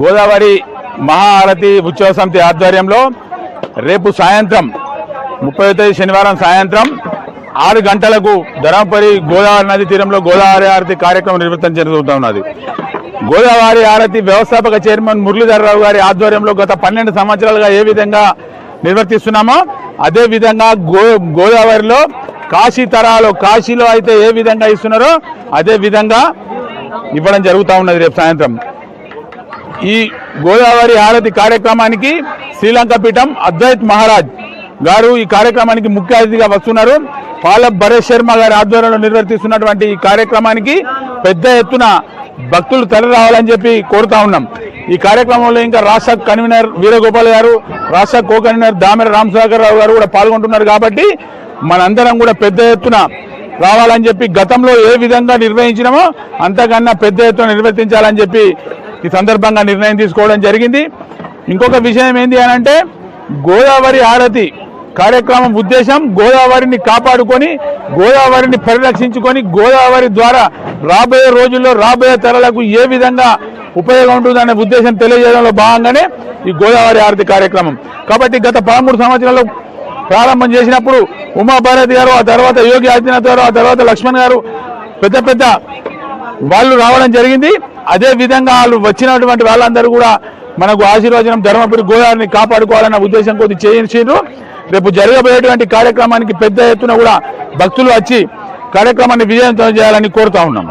గోదావరి మహారతి ఉత్సవ సమితి ఆధ్వర్యంలో రేపు సాయంత్రం ముప్పై తేదీ శనివారం సాయంత్రం ఆరు గంటలకు ధర్మపురి గోదావరి నది తీరంలో గోదావరి ఆరతి కార్యక్రమం నిర్వహితం జరుగుతూ ఉన్నది. గోదావరి ఆరతి వ్యవస్థాపక చైర్మన్ మురళీధరరావు గారి ఆధ్వర్యంలో గత పన్నెండు సంవత్సరాలుగా ఏ విధంగా నిర్వర్తిస్తున్నామో అదే విధంగా గో గోదావరిలో కాశీ తరాలో కాశీలో అయితే ఏ విధంగా ఇస్తున్నారో అదే విధంగా ఇవ్వడం జరుగుతూ ఉన్నది రేపు సాయంత్రం. ఈ గోదావరి హారతి కార్యక్రమానికి శ్రీలంక పీఠం అద్వైత్ మహారాజ్ గారు ఈ కార్యక్రమానికి ముఖ్య అతిథిగా వస్తున్నారు. పాలప్ భరేష్ శర్మ గారి ఆధ్వర్యంలో నిర్వర్తిస్తున్నటువంటి ఈ కార్యక్రమానికి పెద్ద ఎత్తున భక్తులు తరలి రావాలని చెప్పి కోరుతా ఉన్నాం. ఈ కార్యక్రమంలో ఇంకా రాష్ట్ర కన్వీనర్ వీరగోపాల్ గారు రాష్ట్ర కో కన్వీనర్ దామెర రామసాగర్ రావు గారు కూడా పాల్గొంటున్నారు కాబట్టి మనందరం కూడా పెద్ద ఎత్తున రావాలని చెప్పి గతంలో ఏ విధంగా నిర్వహించినామో అంతకన్నా పెద్ద ఎత్తున నిర్వర్తించాలని చెప్పి ఈ సందర్భంగా నిర్ణయం తీసుకోవడం జరిగింది. ఇంకొక విషయం ఏంటి అని అంటే గోదావరి హారతి కార్యక్రమం ఉద్దేశం గోదావరిని కాపాడుకొని గోదావరిని పరిరక్షించుకొని గోదావరి ద్వారా రాబోయే రోజుల్లో రాబోయే తెరలకు ఏ విధంగా ఉపయోగం ఉంటుందనే ఉద్దేశం తెలియజేయడంలో భాగంగానే ఈ గోదావరి హారతి కార్యక్రమం. కాబట్టి గత పదమూడు సంవత్సరాలు ప్రారంభం చేసినప్పుడు ఉమాభారతి గారు ఆ తర్వాత యోగి ఆదిత్యనాథ్ గారు ఆ తర్వాత లక్ష్మణ్ గారు పెద్ద పెద్ద వాళ్ళు రావడం జరిగింది. అదే విధంగా వాళ్ళు వచ్చినటువంటి వాళ్ళందరూ కూడా మనకు ఆశీర్వచనం ధర్మపురి గోదావరిని కాపాడుకోవాలన్న ఉద్దేశం కొద్ది చేయించారు రేపు జరగబోయేటువంటి కార్యక్రమానికి పెద్ద ఎత్తున కూడా భక్తులు వచ్చి కార్యక్రమాన్ని విజయవంతం చేయాలని కోరుతా ఉన్నాం.